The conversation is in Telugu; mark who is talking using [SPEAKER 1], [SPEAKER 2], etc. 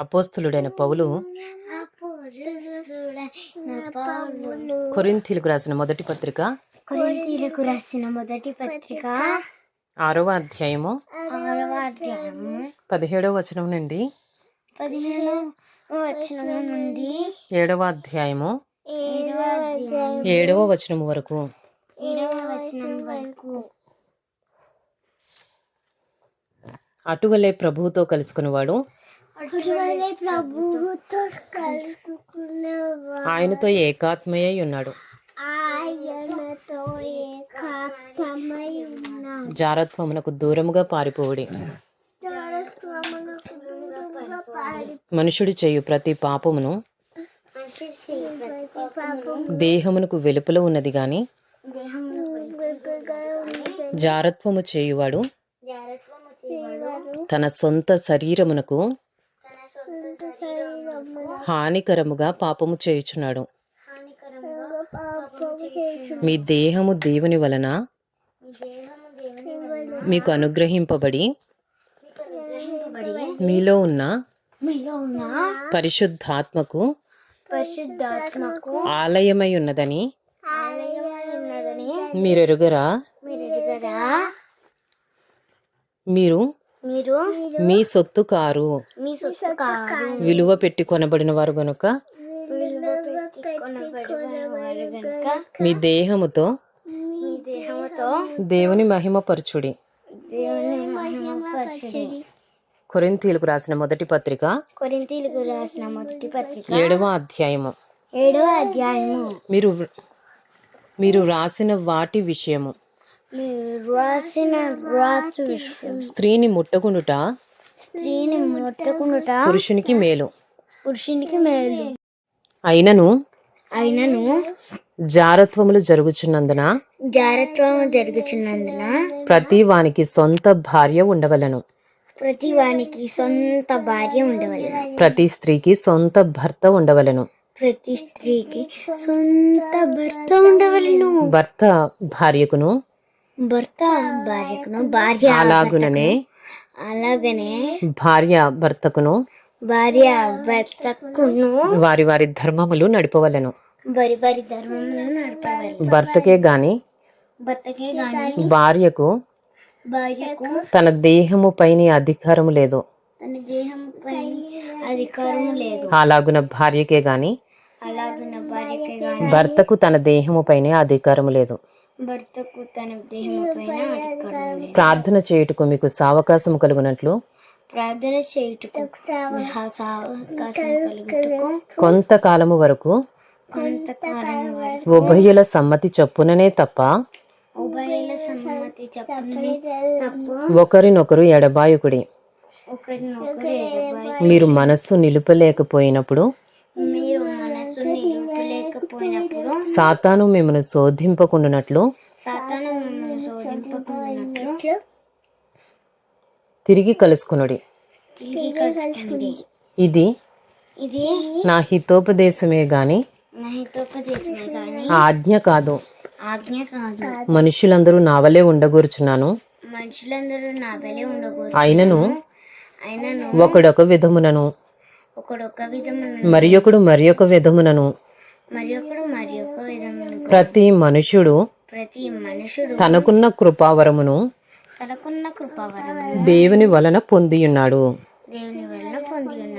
[SPEAKER 1] అపోస్తులుడైన పౌలు కొరింథీలకు రాసిన మొదటి పత్రిక
[SPEAKER 2] కొరింథీలకు రాసిన మొదటి పత్రిక
[SPEAKER 1] ఆరవ అధ్యాయము
[SPEAKER 2] ఆరవ అధ్యాయము
[SPEAKER 1] పదిహేడవ వచనం నుండి
[SPEAKER 2] నుండి
[SPEAKER 1] ఏడవ అధ్యాయము
[SPEAKER 2] ఏడవ అధ్యాయం
[SPEAKER 1] ఏడవ వచనం వరకు
[SPEAKER 2] ఏడవ వచనం వరకు
[SPEAKER 1] అటువలే ప్రభువుతో కలుసుకునేవాడు.
[SPEAKER 2] అటువలే ప్రభువుతో కలుసుకున్నవా
[SPEAKER 1] ఆయనతో ఏకాత్మయ్య ఉన్నాడు.
[SPEAKER 2] ఆయనతో ఉన్నాడు
[SPEAKER 1] జారత్వమునకు దూరముగా పారిపోవుడి. మనుషుడు చేయు ప్రతి పాపమును దేహమునకు వెలుపల ఉన్నది గాని జారత్వము చేయువాడు తన సొంత శరీరమునకు హానికరముగా పాపము చేయుచున్నాడు. మీ దేహము దేవుని వలన మీకు అనుగ్రహింపబడి మీలో ఉన్న పరిశుద్ధాత్మకు ఆలయమై ఉన్నదని మీరెరుగరా?
[SPEAKER 2] మీరు
[SPEAKER 1] మీరు? మీ సొత్తు కారు.
[SPEAKER 2] మీ సొత్తు కారు.
[SPEAKER 1] విలువ పెట్టి కొనబడిన వారు గనుక? మీ దేహముతో?
[SPEAKER 2] మీ దేహముతో?
[SPEAKER 1] దేవుని మహిమపరచుడి.
[SPEAKER 2] దేవుని మహిమపరచుడి.
[SPEAKER 1] కొరింథీలకు రాసిన మొదటి పత్రిక.
[SPEAKER 2] కొరింథీలకు రాసిన మొదటి పత్రిక.
[SPEAKER 1] ఏడవ అధ్యాయము.
[SPEAKER 2] ఏడవ అధ్యాయము.
[SPEAKER 1] మీరు మీరు రాసిన వాటి విషయము. స్త్రీని ముట్టకుండుట?
[SPEAKER 2] స్త్రీని ముట్టకునుట
[SPEAKER 1] పురుషునికి మేలు.
[SPEAKER 2] పురుషునికి మేలు.
[SPEAKER 1] అయినను?
[SPEAKER 2] అయినను
[SPEAKER 1] జారత్వములు జరుగుచున్నందున?
[SPEAKER 2] జారత్వం జరుగుతున్నందున
[SPEAKER 1] ప్రతి వానికి సొంత భార్య ఉండవలను.
[SPEAKER 2] ప్రతి వానికి సొంత భార్య ఉండవలెను.
[SPEAKER 1] ప్రతి స్త్రీకి సొంత భర్త ఉండవలను.
[SPEAKER 2] ప్రతి స్త్రీకి సొంత భర్త ఉండవలెను.
[SPEAKER 1] భర్త భార్యకును
[SPEAKER 2] భర్త భార్యకును భార్య
[SPEAKER 1] అలాగుననే
[SPEAKER 2] అలాగనే
[SPEAKER 1] భార్య భర్తకును.
[SPEAKER 2] భార్య భర్తకును.
[SPEAKER 1] వారి వారి ధర్మములు నడిపవలను.
[SPEAKER 2] బరి బరి ధర్మమును నడపవలెను.
[SPEAKER 1] భర్తకే గాని
[SPEAKER 2] భర్తకే గాని
[SPEAKER 1] భార్యకు
[SPEAKER 2] భార్యకు
[SPEAKER 1] తన దేహము పైన అధికారము లేదు.
[SPEAKER 2] తన దేహంపై అధికారం లేదు.
[SPEAKER 1] అలాగున భార్యకే గాని
[SPEAKER 2] అలాగున భార్యకే గాని
[SPEAKER 1] భర్తకు తన దేహము పైన అధికారము లేదు.
[SPEAKER 2] భర్తకు తన అధికారం
[SPEAKER 1] ప్రార్థన చేయుటకు మీకు సావకాశము కలుగునట్లు
[SPEAKER 2] ప్రార్థన చేయుటకు కలుగుటకు
[SPEAKER 1] కొంతకాలము వరకు
[SPEAKER 2] కొంతకాలం వరకు
[SPEAKER 1] ఉభయుల సమ్మతి చొప్పుననే తప్ప
[SPEAKER 2] ఉభయల సమ్మతి చెప్పని తప్పు
[SPEAKER 1] ఒకరినొకరు ఎడబాయుకుడి.
[SPEAKER 2] ఒకరినొకరు ఎడబాయి
[SPEAKER 1] మీరు మనస్సు నిలుపలేకపోయినప్పుడు సాతాను మిమ్మల్ని శోధింపకుండునట్లు తిరిగి కలుసుకునుడి.
[SPEAKER 2] తిరిగి కలుసుకోండి
[SPEAKER 1] ఇది
[SPEAKER 2] ఇది
[SPEAKER 1] నా హితోపదేశమే గాని ఆజ్ఞ కాదు.
[SPEAKER 2] ఆజ్ఞ కాదు.
[SPEAKER 1] మనుషులందరూ నావలే ఉండగూర్చున్నాను.
[SPEAKER 2] మనుషులందరూ నా బలి ఉండకూడదు
[SPEAKER 1] అయినను ఒకడొక విధమునను మరి ఒకడు మరి ఒక విధమునను
[SPEAKER 2] మరి ఒకడు మరి ఒక విధమును
[SPEAKER 1] ప్రతి మనుష్యుడు
[SPEAKER 2] ప్రతి మనుషుడు
[SPEAKER 1] తనకున్న కృపావరమును
[SPEAKER 2] తనకున్న కృపావరము
[SPEAKER 1] దేవుని వలన పొందియున్నాడు.
[SPEAKER 2] దేవుని వలన పొంది ఉన్నాడు